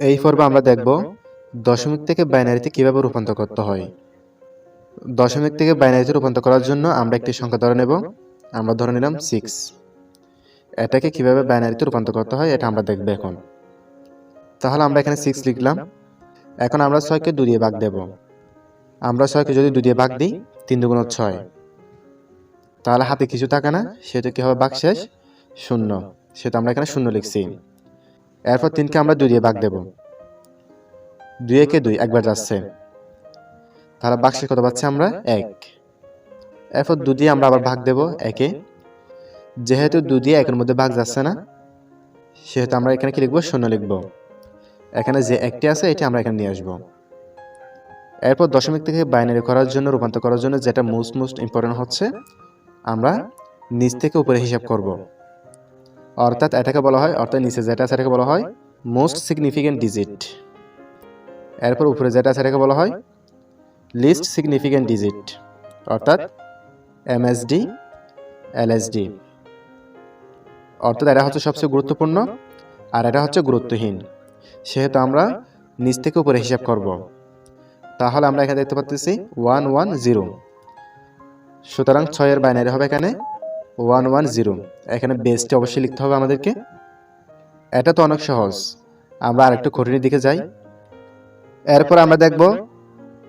এই পর্বে আমরা দেখব দশমিক থেকে বাইনারিতে কীভাবে রূপান্তর করতে হয়। দশমিক থেকে বাইনারিতে রূপান্তর করার জন্য আমরা একটি সংখ্যা ধরে নেব। আমরা ধরে নিলাম সিক্স এটাকে কীভাবে বাইনারিতে রূপান্তর করতে হয় এটা আমরা দেখব এখন। তাহলে আমরা এখানে সিক্স লিখলাম। এখন আমরা ছয়কে দু দিয়ে ভাগ দেব। আমরা ছয়কে যদি দু দিয়ে ভাগ দিই, তিন দুগুণ ছয়। তাহলে হাতে কিছু থাকে না সেটা কি হবে? ভাগ শেষ শূন্য। সেটা আমরা এখানে শূন্য লিখছি। এরপর তিনকে আমরা দুই দিয়ে ভাগ দেব। দুই একে দুই, একবার যাচ্ছে। তাহলে বাক্সে কত পাচ্ছি আমরা? এক। এরপর দু দিয়ে আমরা আবার ভাগ দেব, একে। যেহেতু দু দিয়ে একের মধ্যে ভাগ যাচ্ছে না, সেহেতু আমরা এখানে কি লিখব? শূন্য লিখব। এখানে যে একটি আছে, এটি আমরা এখানে নিয়ে আসব। এরপর দশমিক থেকে বাইনারি করার জন্য, রূপান্তর করার জন্য যেটা মোস্ট মোস্ট ইম্পর্টেন্ট হচ্ছে, আমরা নিচ থেকে উপরে হিসাব করব। অর্থাৎ এটাকে বলা হয়, অর্থাৎ নিচে যেটা আছে এটাকে বলা হয় মোস্ট সিগনিফিকেন্ট ডিজিট এরপর উপরে যেটা আছে এটাকে বলা হয় লিস্ট সিগনিফিকেন্ট ডিজিট অর্থাৎ এমএসডি এলএসডি অর্থাৎ এটা হচ্ছে সবচেয়ে গুরুত্বপূর্ণ আর এটা হচ্ছে গুরুত্বহীন, সেহেতু আমরা নিচ থেকে উপরে হিসাব করব। তাহলে আমরা এখানে দেখতে পাচ্ছি ওয়ান ওয়ান জিরো সুতরাং ছয়ের বাইনারি হবে এখানে ওয়ান ওয়ান জিরো এখানে বেসটি অবশ্যই লিখতে হবে আমাদেরকে। এটা তো অনেক সহজ। আমরা আরেকটু কঠিনের দিকে যাই। এরপর আমরা দেখব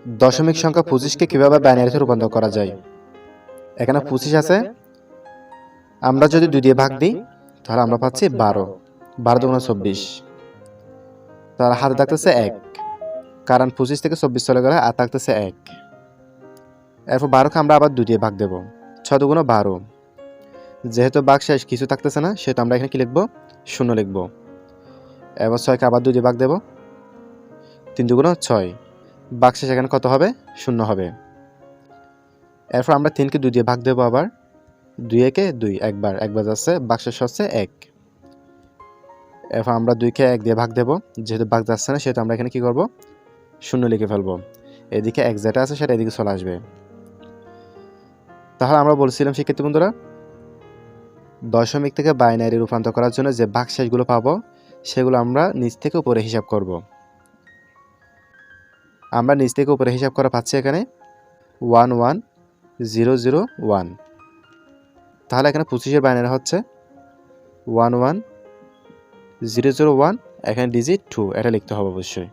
দশমিক সংখ্যা পঁচিশকে কীভাবে বাইনারিতে রূপান্তর করা যায়। এখানে পঁচিশ আছে। আমরা যদি দুই দিয়ে ভাগ দিই, তাহলে আমরা পাচ্ছি বারো। বারো দুগুণ চব্বিশ। তাহলে হাতে থাকতেছে এক। কারণ পঁচিশ থেকে চব্বিশ চলে গেলে আর থাকতেছে এক। এরপর বারোকে আমরা আবার দুই দিয়ে ভাগ দেবো। ছ দুগুণ বারো। যেহেতু বাঘ শেষ, কিছু থাকতেছে না, সেহেতু আমরা এখানে কি লিখব? শূন্য লিখব। এবার ছয়কে আবার দুই দিয়ে ভাগ দেবো। তিন দুগুণ ছয়। বাঘ শেষ এখানে কত হবে? শূন্য হবে। এরপর আমরা তিনকে দুই দিয়ে ভাগ দেবো আবার। দুই একে দুই, একবার। একবার যাচ্ছে, বাঘ শেষ হচ্ছে এক। এরপর আমরা দুইকে এক দিয়ে ভাগ দেবো। যেহেতু ভাগ যাচ্ছে না, সেহেতু আমরা এখানে কি করব? শূন্য লিখে ফেলব। এদিকে এক যেটা আছে, সেটা এদিকে চলে আসবে। তাহলে আমরা বলছিলাম, শিক্ষার্থী বন্ধুরা দশমিক থেকে বাইনারি রূপান্তর করার জন্য যে ভাগশেষগুলো পাবো, সেগুলো আমরা নিচ থেকে উপরে হিসাব করব। আমরা নিচ থেকে উপরে হিসাব করা পাচ্ছি এখানে one one zero zero one. তাহলে এখানে পঁচিশের বাইনারি হচ্ছে one one zero zero one, এখানে ডিজিট টু এটা লিখতে হবে অবশ্যই।